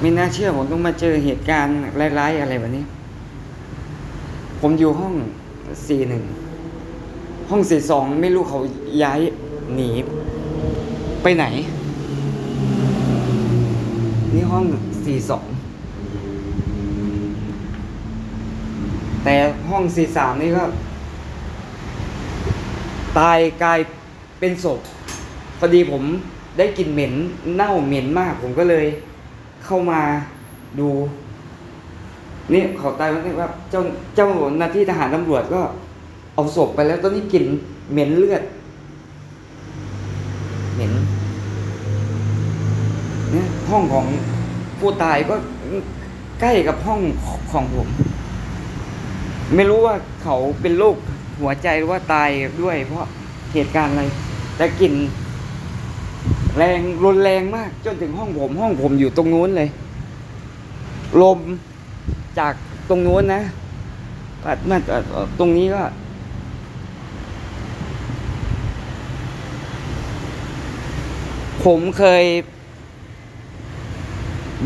ไม่น่าเชื่อผมต้องมาเจอเหตุการณ์ร้ายๆอะไรแบบนี้ ผมอยู่ห้องสี่หนึ่งห้องสี่สองไม่รู้เขาย้ายหนี ไปไหน นี่ห้องสี่สองแต่ห้องสี่สามนี่ก็ ตายกลายเป็นศพพอดีผมได้กลิ่นเหม็นเน่าเหม็นมากผมก็เลย เข้ามาดู นี่เขาตายวนี่ว่าเจ้าเจ้าหน้าที่ทหารตำรวจก็ เอาศพไปแล้วตอนนี้กลิ่นเหม็นเลือดเหม็นเนี่ยห้องของผู้ตายก็ใกล้กับห้องของผม ไม่รู้ว่าเขาเป็นโรคหัวใจหรือว่าตายด้วย เพราะเหตุการณ์อะไร แต่กลิ่น แรงรุนแรงมาก จนถึงห้องผม ห้องผมอยู่ตรงนู้นเลย ลมจากตรงนู้นนะก็น่าตรงนี้ก็ ผมเคย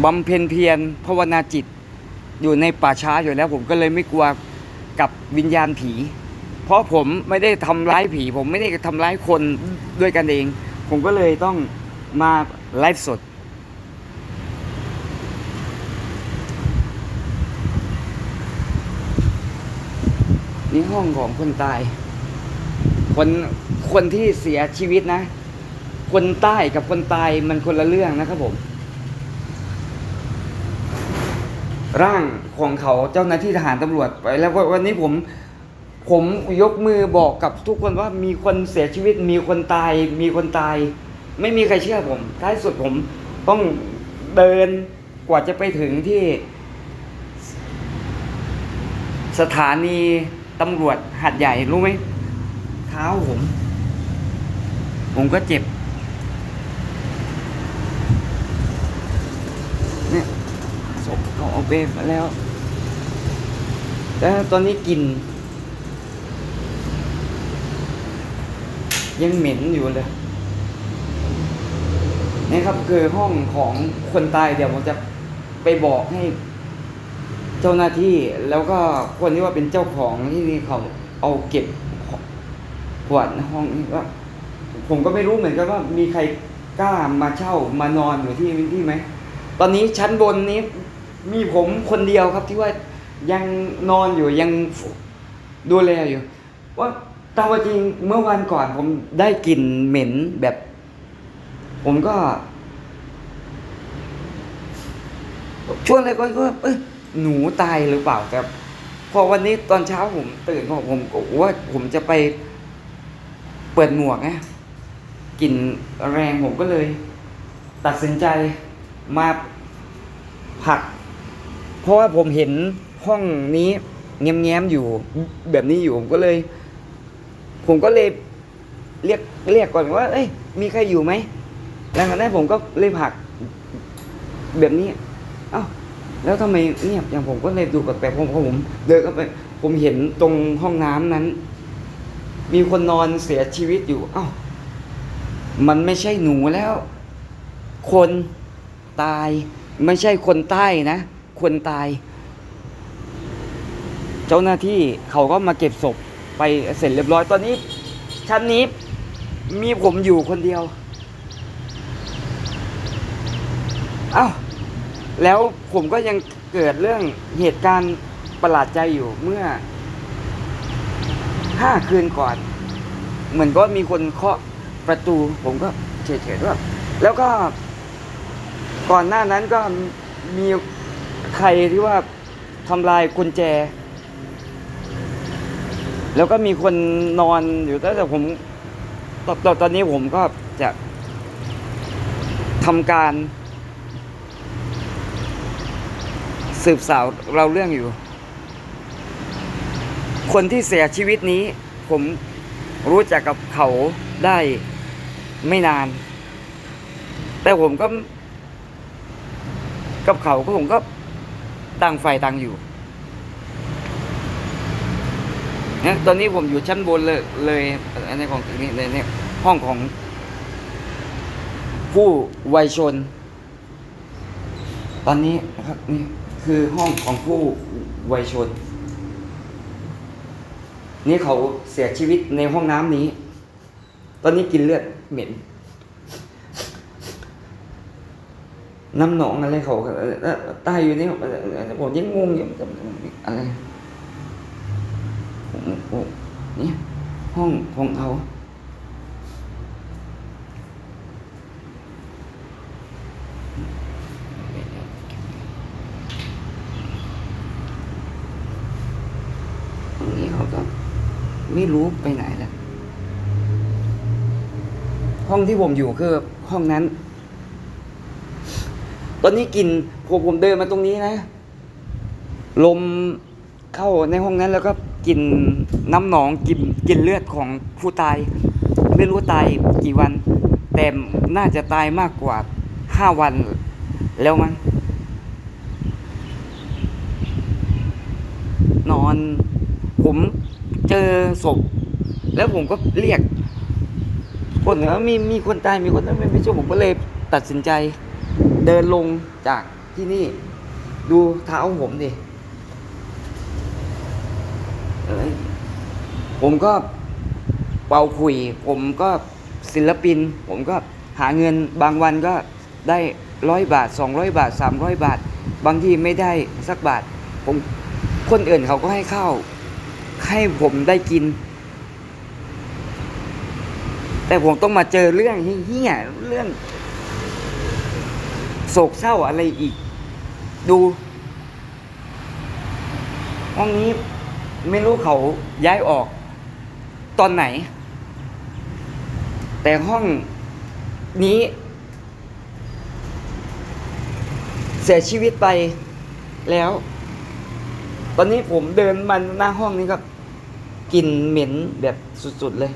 บำเพ็ญเพียรภาวนาจิต อยู่ในป่าช้าอยู่แล้ว ผมก็เลยไม่กลัวกับวิญญาณผี เพราะผมไม่ได้ทำร้ายผี ผมไม่ได้ทำร้ายคนด้วยกันเอง ผมก็เลยต้องมาไลฟ์สด นี่ห้องของคนตาย คนคนที่เสียชีวิตนะ คนใต้กับคนตายมันคนละเรื่องนะครับผม ร่างของเขาเจ้าหน้าที่ทหารตำรวจไปแล้ววันนี้ผม ผมยกมือบอกกับทุกคนว่ามีคนเสียชีวิตมีคนตาย มีคนตาย ไม่มีใครเชื่อผมท้ายสุดผมต้องเดินกว่าจะไปถึงที่ สถานีตำรวจหัดใหญ่รู้ไหมเท้าผม ผมก็เจ็บเนี่ยศพเขาเอาไปมาแล้ว แต่ตอนนี้กลิน ยังเหม็นอยู่เลยนี่ครับคือห้องของคนตายเดี๋ยวผมจะไปบอกให้เจ้าหน้าที่แล้วก็คนที่ว่าเป็นเจ้าของที่นี่เขาเอาเก็บขวดห้องนี้ก็ผมก็ไม่รู้เหมือนกันว่ามีใครกล้ามาเช่ามานอนอยู่ที่ที่ไหมตอนนี้ชั้นบนนี้ มีผมคนเดียวครับที่ว่ายังนอนอยู่ยังดูแลอยู่ว่า ตามว่าจริงเมื่อวันก่อนผมได้กลิ่นเหม็นแบบ ผมก็ ช่วงแรกก็เอ้ยหนูตายหรือเปล่าแต่พอวันนี้ตอนเช้าผมตื่นผมผมก็ว่าผมจะไปเปิดหมวกไงกลิ่นแรงผมก็เลย ตัดสินใจมาผัก เพราะว่าผมเห็นห้องนี้แง้มๆอยู่แบบนี้อยู่ผมก็เลย ผมก็เลยเรียกเรียกก่อนว่า เอ้ย มีใครอยู่ไหมหลังจากนั้นผมก็เลยผลักแบบนี้ เอ้า แล้วทำไมเงียบอย่างผมก็เลยดูแปลกๆผมผม เดินเข้าไป ผมเห็นตรงห้องน้ำนั้น มีคนนอนเสียชีวิตอยู่ เอ้า มันไม่ใช่หนูแล้ว คนตาย ไม่ใช่คนใต้นะ คนตาย เจ้าหน้าที่เขาก็มาเก็บศพ ไปเสร็จเรียบร้อยตอนนี้ ชั้นนี้มีผมอยู่คนเดียวเอ้าแล้วผมก็ยังเกิดเรื่องเหตุการณ์ประหลาดใจอยู่เมื่อห้าคืนก่อน เหมือนก็มีคนเคาะประตู ผมก็เฉยๆว่าแล้วก็ก่อนหน้านั้นก็มีใครที่ว่าทำลายกุญแจ แล้วก็มีคนนอนอยู่แต่ผมตอตตอนนี้ผมก็จะทำการ สืบสาวเราเรื่องอยู่ คนที่เสียชีวิตนี้ ผมรู้จักกับเขาได้ไม่นาน แต่ผมก็ กับเขาก็ผมก็ต่างฝ่ายต่างอยู่เนี่ยตอนนี้ผมอยู่ชั้นบนเลยเลยอันนี้ของนี่ในเนี่ยห้องของ ผู้วัยชน ตอนนี้นะครับนี่คือห้องของผู้วัยชน นี่เขาเสียชีวิตในห้องน้ำนี้ ตอนนี้กินเลือดเหม็น น้ำหนองอะไรเขาตายอยู่นี่ผมยังงงอยู่อะไร ผมผมนี่ห้องของเขานี่เขาก็ไม่รู้ไปไหนแล้ว ห้องที่ผมอยู่คือห้องนั้น ตอนนี้กลินผมผมเดินมาตรงนี้นะ ลมเข้าในห้องนั้นแล้วก็ กินน้ำหนองกินกินเลือดของผู้ตาย ไม่รู้ตายกี่วัน แต่น่าจะตายมากกว่าห้าวันแล้วมั้งนอน ผมเจอศพ แล้วผมก็เรียก คนเหนือมีมีคนตายมีคนนั้นไม่ไม่ใช่ผมก็เลยตัดสินใจ เดินลงจากที่นี่ ดูเท้าผมดิ เอ้ยผมก็เป่าคุย ผมก็ศิลปิน ผมก็หาเงินบางวันก็ได้ร้อยบาทสองร้อยบาทสามร้อยบาท บางทีไม่ได้สักบาท ผมคนอื่นเขาก็ให้ข้าวให้ผมได้กิน แต่ผมต้องมาเจอเรื่องเฮี้ยเรื่อง โศกเศร้าอะไรอีก ดูห้องนี้ ไม่รู้เขาย้ายออกตอนไหน แต่ห้องนี้ เสียชีวิตไปแล้ว ตอนนี้ผมเดินมาหน้าห้องนี้ก็กลิ่นเหม็นแบบสุดๆเลย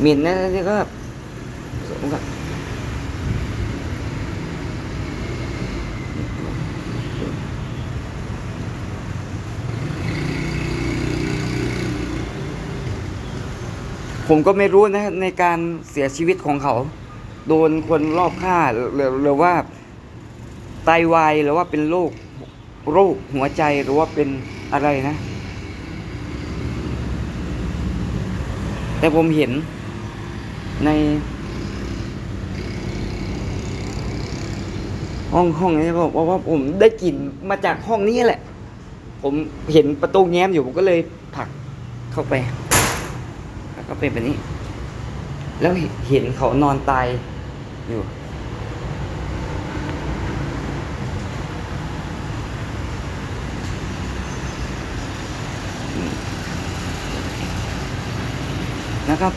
เหม็นนะนี่ก็ ผมก็ไม่รู้นะในการเสียชีวิตของเขา โดนคนรอบฆ่าหรือหรือว่าไตวายหรือว่าเป็นโรคโรคหัวใจหรือว่าเป็นอะไรนะ แต่ผมเห็นในห้องห้องนี้บอกว่าผมได้กลิ่นมาจากห้องนี้แหละ ผมเห็นประตูแง้มอยู่ผมก็เลยผลักเข้าไป ก็เป็นแบบนี้ แล้วเห็นเขานอนตายอยู่ นะครับ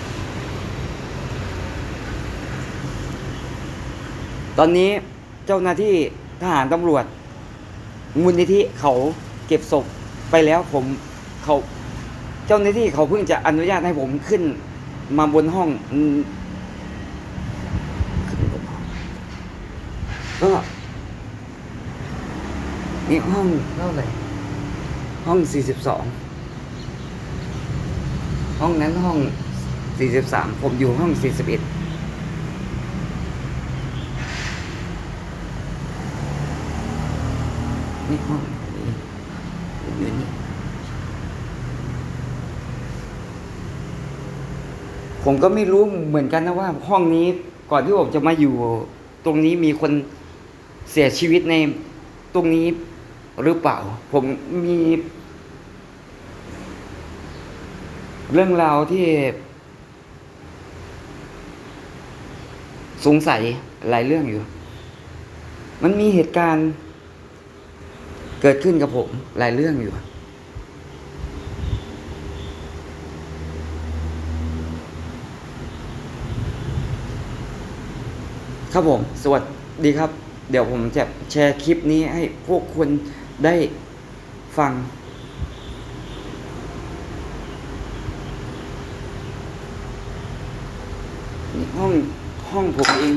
ตอนนี้เจ้าหน้าที่ทหารตำรวจมูลนิธิเขาเก็บศพไปแล้วผมเขา จ้าหน้าที่เขาเพิ่งจะอนุญาตให้ผมขึ้น มาบนห้องอืมก็นี่ห้องเท่าไหร่ห้องสี่สิบสองห้องนั้นห้องสี่สิบสามผมอยู่ห้องสี่สิบเอ็ดนี่ห้องนี้ผมอยู่นี่ ผมก็ไม่รู้เหมือนกันนะว่า ห้องนี้ก่อนที่ผมจะมาอยู่ ตรงนี้มีคนเสียชีวิตในตรงนี้หรือเปล่า ผมมี เรื่องราวที่ สงสัยหลายเรื่องอยู่ มันมีเหตุการณ์ เกิดขึ้นกับผมหลายเรื่องอยู่ ครับผม สวัสดีครับ เดี๋ยวผมจะแชร์คลิปนี้ให้พวกคุณได้ฟัง ห้องห้องผมเอง